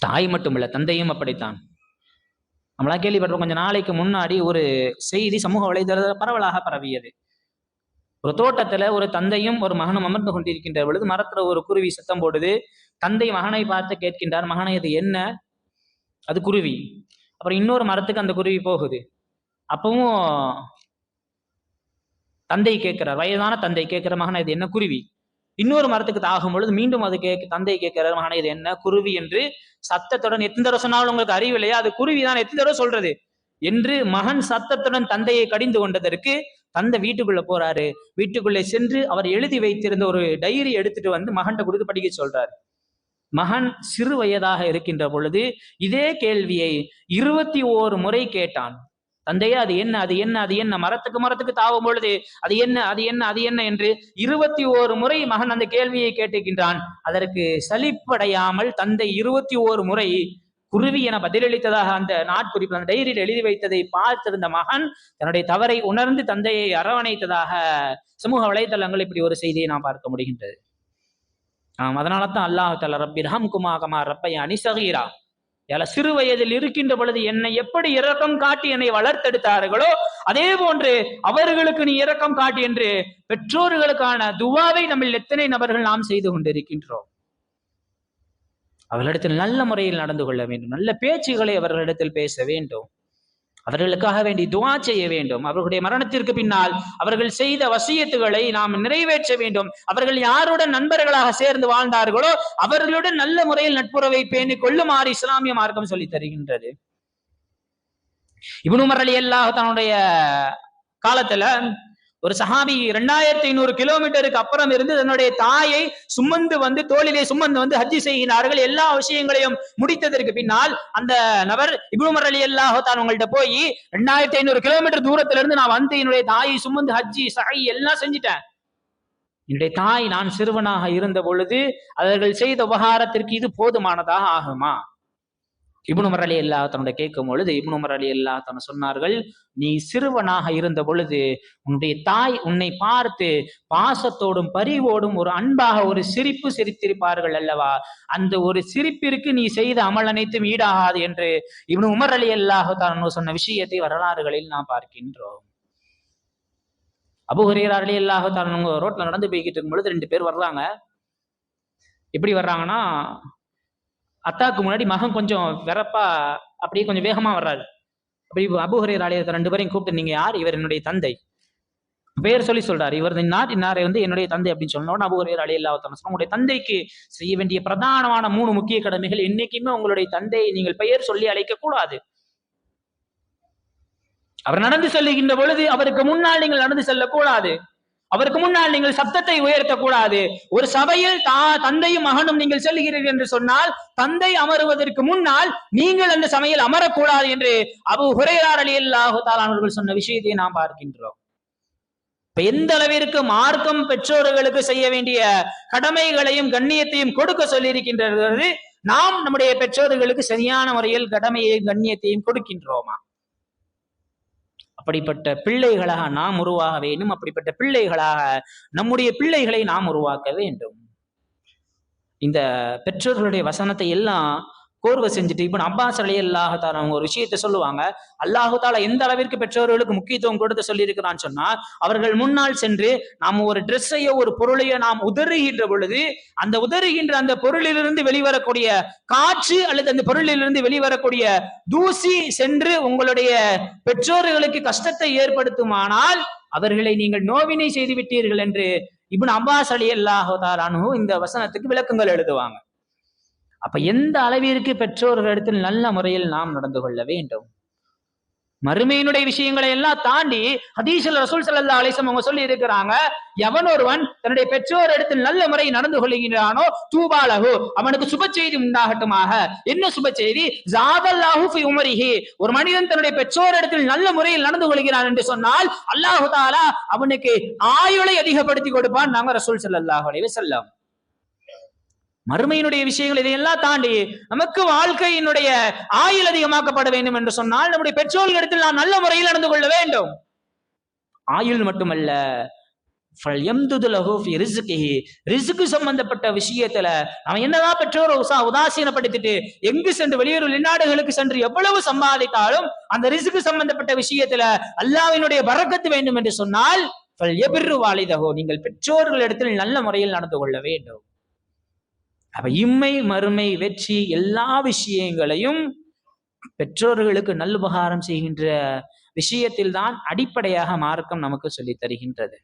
தாய் மட்டுமல்ல தந்தையும் அப்படித்தான். நம்மளா கேள்விப்பட்டோம் கொஞ்சம் நாளைக்கு முன்னாடி ஒரு செய்தி சமூக வலைதளத்தில் பரவலாக பரவியது. ஒரு தோட்டத்துல ஒரு தந்தையும் ஒரு மகனும் அமர்ந்து கொண்டிருக்கின்ற பொழுது மரத்துல ஒரு குருவி சத்தம் போடுது. தந்தை மகனை பார்த்து கேட்கின்றார் மகனை அது என்ன? அது குருவி. அப்புறம் இன்னொரு மரத்துக்கு அந்த குருவி போகுது. அப்பவும் தந்தை கேட்கிறார் வயதான தந்தை கேட்கிற மகனை இது என்ன குருவி? இன்னொரு மரத்துக்கு தாகும் பொழுது மீண்டும் அது கேட்க தந்தை கேட்கிறார் மகனை இது என்ன குருவி? என்று சத்தத்துடன் எத்தனை தடவை சொன்னாலும் உங்களுக்கு அறிவில்லையா? அது குருவி தான் எத்தனை தடவை சொல்றது? என்று மகன் சத்தத்துடன் தந்தையை கடிந்து கொண்டதற்கு தந்தை வீட்டுக்குள்ள போறாரு. வீட்டுக்குள்ளே சென்று அவர் எழுதி வைத்திருந்த ஒரு டைரி எடுத்துட்டு வந்து மகன்கிட்ட கொடுத்து படிக்க சொல்றாரு. மகன் சிறு வயதாக இருக்கின்ற பொழுது இதே கேள்வியை இருபத்தி ஓரு முறை கேட்டான். தந்தையே அது என்ன அது என்ன அது என்ன? மரத்துக்கு மரத்துக்கு தாவும் பொழுது அது என்ன அது என்ன அது என்ன என்று இருபத்தி ஓரு முறை மகன் அந்த கேள்வியை கேட்டுக்கின்றான் அதற்கு சலிப்படையாமல் தந்தை இருபத்தி ஓரு முறை குருவி என பதிலளித்ததாக அந்த நாட்குறிப்பு அந்த டைரியில் எழுதி வைத்ததை பார்த்திருந்த மகன் தன்னுடைய தவறை உணர்ந்து தந்தையை அரவணைத்ததாக சமூக வலைதளங்கள் இப்படி ஒரு செய்தியை நாம் பார்க்க முடிகின்றது. ஆம் அதனால தான் அல்லாஹ் தல ரப்பி ரஹம் குமா கமா ரப்பைய அனிசகீரா எல சிறு வயதில் இருக்கின்ற பொழுது என்னை எப்படி இரக்கம் காட்டி என்னை வளர்த்தெடுத்தார்களோ அதே போன்று அவர்களுக்கு நீ இரக்கம் காட்டி என்று பெற்றோர்களுக்கான துவாவை நம்ம எத்தனை நபர்கள் நாம் செய்து கொண்டிருக்கின்றோம். அவர்களிடத்தில் நல்ல முறையில் நடந்து கொள்ள வேண்டும். நல்ல பேச்சுகளை அவர்களிடத்தில் பேச வேண்டும். அவர்களுக்காக வேண்டி துவா செய்ய வேண்டும். அவர்களுடைய மரணத்திற்கு பின்னால் அவர்கள் செய்த வசியத்துகளை நாம் நிறைவேற்ற வேண்டும். அவர்கள் யாருடன் நண்பர்களாக சேர்ந்து வாழ்ந்தார்களோ அவர்களுடன் நல்ல முறையில் நட்புறவை பேணி கொள்ளுமாறு இஸ்லாமிய மார்க்கம் சொல்லி தருகின்றது. இப்னு அலி அல்லாஹ் தன்னுடைய காலத்துல ஒரு சஹாபி ரெண்டாயிரத்தி ஐநூறு கிலோமீட்டருக்கு அப்புறம் இருந்து தன்னுடைய தாயை சுமந்து வந்து தோளிலே சுமந்து வந்து ஹஜ்ஜி செய்கிறார்கள் எல்லா விஷயங்களையும் முடித்ததற்கு பின்னால் அந்த நபர் இபுமர் அலி அல்லாஹ் தான் உங்கள்ட்ட போய் ரெண்டாயிரத்தி ஐநூறு கிலோமீட்டர் தூரத்துல இருந்து நான் வந்து என்னுடைய தாயை சுமந்து ஹஜ்ஜி சஹி எல்லாம் செஞ்சுட்டேன். என்னுடைய தாய் நான் சிறுவனாக இருந்த பொழுது அவர்கள் செய்த உபகாரத்திற்கு இது போதுமானதாக ஆகுமா? இப்னு உமர் அலி அல்லா தன்னுடைய கேட்கும் பொழுது இப்னு உமர் அலி அல்லா சொன்னார்கள் நீ சிறுவனாக இருந்த பொழுது உன்னுடைய தாய் உன்னை பார்த்து பாசத்தோடும் பரிவோடும் ஒரு அன்பாக ஒரு சிரிப்பு சிரித்திருப்பார்கள் அல்லவா? அந்த ஒரு சிரிப்பிற்கு நீ செய்த அமல் அனைத்தும் ஈடாகாது என்று இப்னு உமர் அலி அல்லாஹ் தான் சொன்ன விஷயத்தை வரலாறுகளில் நாம் பார்க்கின்றோம். அபுஹரீர் அலி அல்லாஹ் தான் ரோட்ல நடந்து போய்கிட்டு இருக்கும் பொழுது ரெண்டு பேர் வர்றாங்க. எப்படி வர்றாங்கன்னா அத்தாக்கு முன்னாடி மகன் கொஞ்சம் வெறப்பா அப்படியே கொஞ்சம் வேகமா வர்றாரு. அப்படி அபுஹரீர் ஆலயத்தை ரெண்டு பேரையும் கூப்பிட்டு நீங்க யார்? இவர் என்னுடைய தந்தை. பெயர் சொல்லி சொல்றாரு. இவர் இன்னார் இன்னாரை வந்து என்னுடைய தந்தை அப்படின்னு சொன்னோட அபுஹரீர் அலி அல்லாஹ் உங்களுடைய தந்தைக்கு செய்ய வேண்டிய பிரதானமான மூணு முக்கிய கடமைகள் என்னைக்குமே உங்களுடைய தந்தையை நீங்கள் பெயர் சொல்லி அழைக்க கூடாது. அவர் நடந்து செல்லுகின்ற பொழுது அவருக்கு முன்னால் நீங்கள் நடந்து செல்லக்கூடாது அவருக்கு முன்னால் நீங்கள் சப்தத்தை உயர்த்தக்கூடாது. ஒரு சபையில் தா தந்தையும் மகனும் நீங்கள் செல்கிறீர்கள் என்று சொன்னால் தந்தை அமருவதற்கு முன்னால் நீங்கள் அந்த சமையல் அமரக்கூடாது என்று அபு ஹுரையார் அலி அல்லாஹு தாலானவர்கள் சொன்ன விஷயத்தை நாம் பார்க்கின்றோம். இப்ப எந்த அளவிற்கு மார்க்கம் பெற்றோர்களுக்கு செய்ய வேண்டிய கடமைகளையும் கண்ணியத்தையும் கொடுக்க சொல்லியிருக்கின்றது நாம் நம்முடைய பெற்றோர்களுக்கு சரியான முறையில் கடமையையும் கண்ணியத்தையும் கொடுக்கின்றோமா? அப்படிப்பட்ட பிள்ளைகளாக நாம் உருவாக வேண்டும். அப்படிப்பட்ட பிள்ளைகளாக நம்முடைய பிள்ளைகளை நாம் உருவாக்க வேண்டும். இந்த பெற்றோர்களுடைய வசனத்தை எல்லாம் கோர்வை செஞ்சுட்டு இப்போ அப்பாஸ் அலி அல்லாஹால அவங்க ஒரு விஷயத்த சொல்லுவாங்க. அல்லாஹால எந்த அளவிற்கு பெற்றோர்களுக்கு முக்கியத்துவம் கொடுத்து சொல்லியிருக்கிறான்னு சொன்னா அவர்கள் முன்னால் சென்று நாம் ஒரு ட்ரெஸ்ஸையோ ஒரு பொருளையோ நாம் உதறுகின்ற பொழுது அந்த உதறுகின்ற அந்த பொருளிலிருந்து வெளிவரக்கூடிய காற்று அல்லது அந்த பொருளிலிருந்து வெளிவரக்கூடிய தூசி சென்று உங்களுடைய பெற்றோர்களுக்கு கஷ்டத்தை ஏற்படுத்துமானால் அவர்களை நீங்கள் நோவினை செய்து விட்டீர்கள் என்று இப்னு அப்பாஸ் அலி அல்லாஹு இந்த வசனத்துக்கு விளக்கங்கள் எழுதுவாங்க. அப்ப எந்த அளவிற்கு பெற்றோர்களிடத்தில் நல்ல முறையில் நாம் நடந்து கொள்ள வேண்டும்? மறுமையினுடைய விஷயங்களை எல்லாம் தாண்டி ஹதீஷல் ரசூல் சல்லா அலிசம் அவங்க சொல்லி இருக்கிறாங்க எவன் ஒருவன் தன்னுடைய பெற்றோர் இடத்தில் நல்ல முறை நடந்து கொள்கின்றானோ தூபாலகு அவனுக்கு சுப செய்தி உண்டாகட்டுமாக. என்ன சுப செய்தி? ஜாதல்லாஹு உமரிஹி. ஒரு மனிதன் தன்னுடைய பெற்றோர் இடத்தில் நல்ல முறையில் நடந்து கொள்கிறான் என்று சொன்னால் அல்லாஹு தாலா அவனுக்கு ஆயுளை அதிகப்படுத்தி கொடுப்பான் நாங்க ரசூல் சல்லாஹ் அலைவ செல்லம் மறுமையினுடைய விஷயங்கள் இதையெல்லாம் தாண்டி நமக்கு வாழ்க்கையினுடைய ஆயுள் அதிகமாக்கப்பட வேண்டும் என்று சொன்னால் நம்முடைய பெற்றோர்களிடத்தில் நாம் நல்ல முறையில் நடந்து கொள்ள வேண்டும். ஆயுள் மட்டுமல்ல ரிசுக்கு சம்பந்தப்பட்ட விஷயத்துல அவன் என்னதான் பெற்றோர் உதாசீனப்படுத்திட்டு எங்கு சென்று வெளியூர் வெளிநாடுகளுக்கு சென்று எவ்வளவு சம்பாதித்தாலும் அந்த ரிசுக்கு சம்பந்தப்பட்ட விஷயத்துல அல்லாவினுடைய வரக்கத்து வேண்டும் என்று சொன்னால் வாலிதகோ நீங்கள் பெற்றோர்களிடத்தில் நல்ல முறையில் நடந்து கொள்ள வேண்டும். அப்ப இம்மை மறுமை வெற்றி எல்லா விஷயங்களையும் பெற்றோர்களுக்கு நல்லுபகாரம் செய்கின்ற விஷயத்தில் தான் அடிப்படையாக மார்க்கம் நமக்கு சொல்லி தருகின்றது.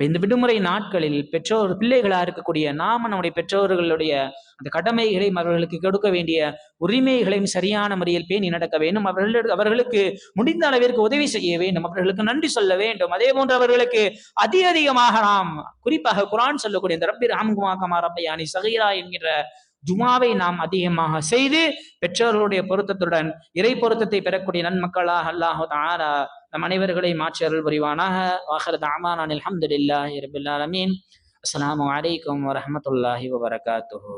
இந்த விடுமுறை நாட்களில் பெற்றோர் பிள்ளைகளா இருக்கக்கூடிய நாம நம்முடைய பெற்றோர்களுடைய அந்த கடமைகளையும் அவர்களுக்கு கொடுக்க வேண்டிய உரிமைகளையும் சரியான முறையில் பேணி நடக்க வேண்டும். அவர்கள் அவர்களுக்கு முடிந்த அளவிற்கு உதவி செய்ய வேண்டும். அவர்களுக்கு நன்றி சொல்ல வேண்டும். அதே போன்று அவர்களுக்கு அதிக அதிகமாக நாம் குறிப்பாக குரான் சொல்லக்கூடிய இந்த ரப்பி ராம்குமா கமா ரப்பையானி சகிரா என்கிற ஜுமாவை நாம் அதிகமாக செய்து பெற்றோர்களுடைய பொருத்தத்துடன் இறை பொருத்தத்தை பெறக்கூடிய நன்மக்களாக அல்லாஹு தாரா நம் அனைவர்களை மாற்றி அருள் புரிவானாக. வாஹர் தாமான் அல்ஹம்துலில்லாஹி ரபில் ஆலமீன். அஸ்ஸலாமு அலைக்கும் வரஹ்மத்துல்லாஹி வபரகாத்துஹு.